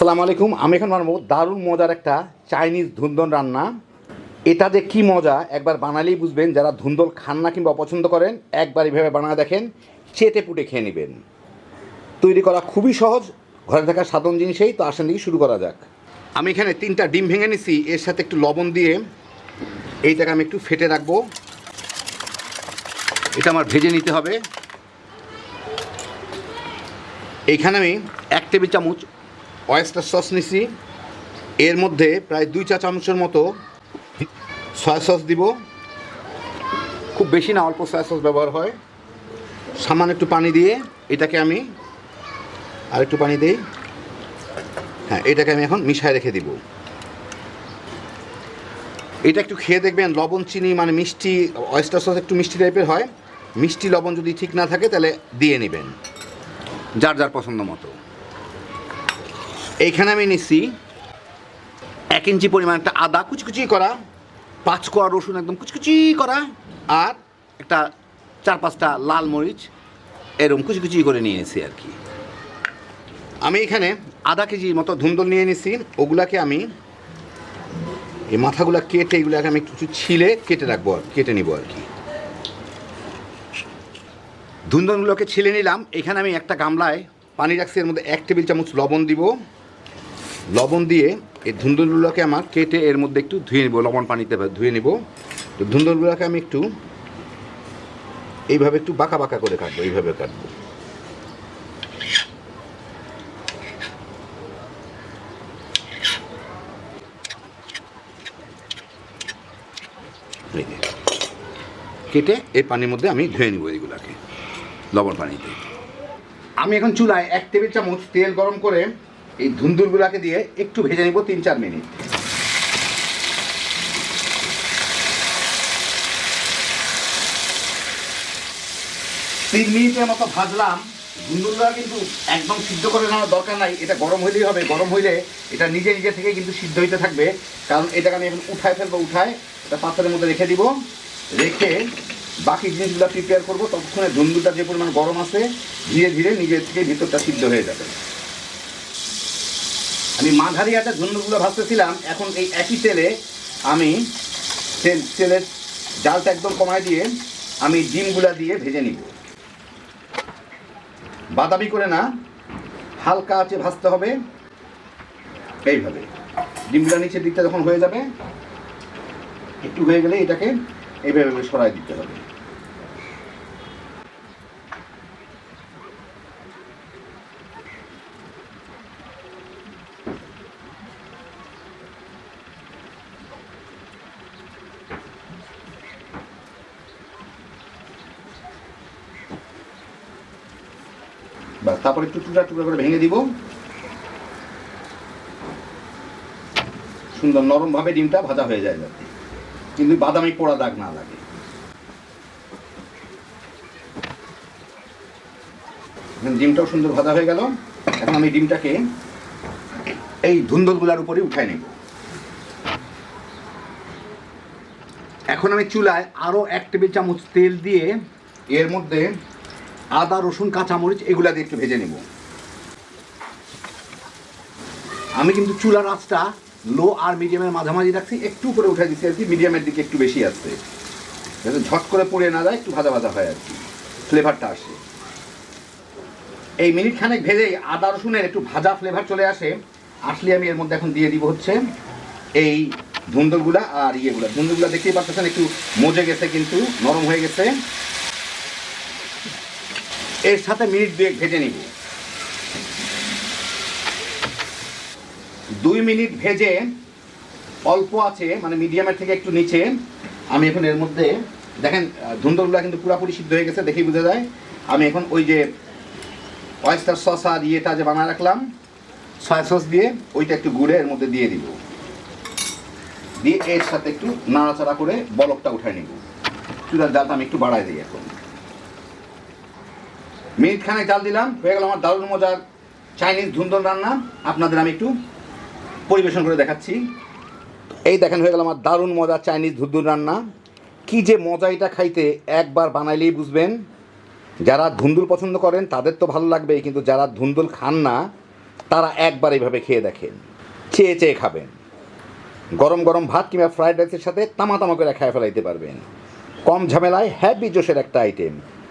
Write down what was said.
আসসালামু আলাইকুম। আমি এখন বানাবো দারুণ মজার একটা চাইনিজ ধুন্দন রান্না। এটা যে কি মজা, একবার বানালেই বুঝবেন যারা ধুন্দল খান না কিংবা অপছন্দ করেন, একবার এইভাবে বানায় দেখেন, চেটে পুটে খেয়ে নেবেন। তৈরি করা খুবই সহজ, ঘরে থাকা সাধারণ জিনিসেই, তো আসেন দিকে শুরু করা যাক। আমি এখানে তিনটা ডিম ভেঙে নিছি, এর সাথে একটু লবণ দিয়ে এইটাকে আমি একটু ফেটে রাখব। এটা আমার ভেজে নিতে হবে। এইখানে আমি এক টেবিল চামচ অয়েস্টার সস নিছি। এর মধ্যে প্রায় দুই চা চামচের মতো সয়া সস দিব। খুব বেশি না, অল্প সয়া সস ব্যবহার হয়। সামান্য একটু পানি দিয়ে এটাকে আমি আর একটু পানি দিই। হ্যাঁ এটাকে আমি এখন মিশায় রেখে দিব। এটা একটু খেয়ে দেখবেন, লবণ, চিনি মানে মিষ্টি, অয়েস্টার সস একটু মিষ্টি টাইপের হয়। মিষ্টি, লবণ যদি ঠিক না থাকে, তাহলে দিয়ে নেবেন। যার যার পছন্দ মতো। এইখানে আমি নিচ্ছি এক ইঞ্চি পরিমাণ একটা আদা, কুচকুচি করা, পাঁচ কোয়া রসুন একদম কুচকুচি করা, আর একটা চার পাঁচটা লাল মরিচ এরকম কুচকুচি করে নিয়ে এসেছি আর কি। আমি এখানে আধা কেজির মতো ধুন্দল নিয়ে নিছি ওগুলাকে আমি এই মাথাগুলা কেটে, এগুলাকে আমি কিছু ছিলে কেটে রাখব আর কেটে নিব আর কি। ধুন্দনগুলোকে ছিলে নিলাম, এখানে আমি একটা গামলায় পানি রাখছি, এর মধ্যে এক টেবিল চামচ লবণ দিব। লবণ দিয়ে এই ধুন্দুলগুলোকে আমার কেটে এর মধ্যে একটু ধুয়ে নিব, লবণ পানিতে ধুয়ে নিব। তো ধুন্দুলগুলোকে আমি একটু এইভাবে একটু বাঁকা বাঁকা করে কাটবো, এইভাবে কাটবো। কেটে এই পানির মধ্যে আমি ধুয়ে নিব এইগুলাকে, লবণ পানিতে। আমি এখন চুলায় এক টেবিল চামচ তেল গরম করে এই ধুন্দুরগুলাকে দিয়ে একটু ভেজে নিব তিন চার মিনিট। তিন মিনিটের মতো ভাজলাম। ধুন্দুরগুলা কিন্তু একদম সিদ্ধ করে নেওয়ার দরকার নাই। এটা গরম হইলেই হবে। গরম হইলে এটা নিজে নিজে থেকে কিন্তু সিদ্ধ হইতে থাকবে। কারণ এটাকে আমি এখন উঠায় ফেলব, উঠায়। এটা পাত্রের মধ্যে রেখে দিব। রেখে বাকি জিনিসগুলো প্রিপেয়ার করব। ততক্ষণে ধুন্দুরটা যে পরিমাণ গরম আছে, ধীরে ধীরে নিজের থেকে ভিতরটা সিদ্ধ হয়ে যাবে। আমি মাঝারি হাতে ধুন্দুরগুলো ভাজতেছিলাম এখন এই একই তেলে আমি তেল, তেলের জালটা একদম কমায় দিয়ে আমি ডিমগুলা দিয়ে ভেজে নিব। বাদামি করে না, হালকা আছে ভাজতে হবে। এইভাবে। ডিমগুলা নিচের দিকটা যখন হয়ে যাবে, একটু হয়ে গেলে এটাকে এইভাবে সরাই দিতে হবে। ব্যাস, তারপর টুকরা টুকরা করে ভেঙে দিব। সুন্দর নরমভাবে ডিমটা ভাজা হয়ে যায় যাতে। কিন্তু বাদামি পোড়া দাগ না লাগে। ডিমটাও সুন্দর ভাজা হয়ে গেল। এখন আমি ডিমটাকে এই ধুন্দলগুলার উপরে উঠাই নেব। এখন আমি চুলায় আরও এক টেবিল চামচ তেল দিয়ে এর মধ্যে আদা, রসুন, কাঁচামরিচ এগুলা দিয়ে একটু ভেজে নেব। আমি কিন্তু চুলার আঁচটা লো আর মিডিয়ামের মাঝামাঝি রাখছি, একটু করে উঠে দিচ্ছি আর কি মিডিয়ামের দিকে একটু বেশি আসছে যাতে ঝট করে পড়ে না যায়, একটু ভাজা ভাজা হয় আর কি ফ্লেভারটা আসে। এই মিনিট খানেক ভেজেই আদা, রসুনের একটু ভাজা ফ্লেভার চলে আসে। আসলে আমি এর মধ্যে এখন দিয়ে দিব হচ্ছে এই ধুন্দুলগুলা আর ইয়েগুলা। ধুন্দুলগুলা দেখতেই পাচ্ছেন, একটু মজে গেছে কিন্তু, নরম হয়ে গেছে। এর সাথে মিনিট দুয়েক ভেজে নিব। দুই মিনিট ভেজে অল্প আছে মানে মিডিয়ামের থেকে একটু নিচে। আমি এখন এর মধ্যে, দেখেন, ধুন্দরগুলো কিন্তু পুরাপুরি সিদ্ধ হয়ে গেছে, দেখেই বোঝা যায়। আমি এখন ওই যে অয়েস্টার সস আর ইয়েটা যে বানায় রাখলাম সয়া সস দিয়ে, ওইটা একটু গুড়ে এর মধ্যে দিয়ে দিব। দিয়ে এর সাথে একটু নাড়াচাড়া করে বলকটা উঠায় নিব। চুলার জালটা আমি একটু বাড়াই দিই এখন। মিনিট খানেক জাল দিলাম, হয়ে গেল আমার দারুণ মজার চাইনিজ ধুন্দন রান্না। আপনাদের আমি একটু পরিবেশন করে দেখাচ্ছি। এই দেখেন, হয়ে গেল আমার দারুণ মজার চাইনিজ ধুন্দুর রান্না। কি যে মজা এটা খাইতে, একবার বানাইলেই বুঝবেন। যারা ধুন্দুল পছন্দ করেন, তাদের তো ভালো লাগবেই, কিন্তু যারা ধুন্দুল খান না, তারা একবার এইভাবে খেয়ে দেখেন। চেয়ে চেয়ে খাবেন। গরম গরম ভাত কিংবা ফ্রাইড রাইসের সাথে তামা তামা করে খেয়ে ফেলাইতে পারবেন। কম ঝামেলায় হ্যাপি জোশের একটা আইটেম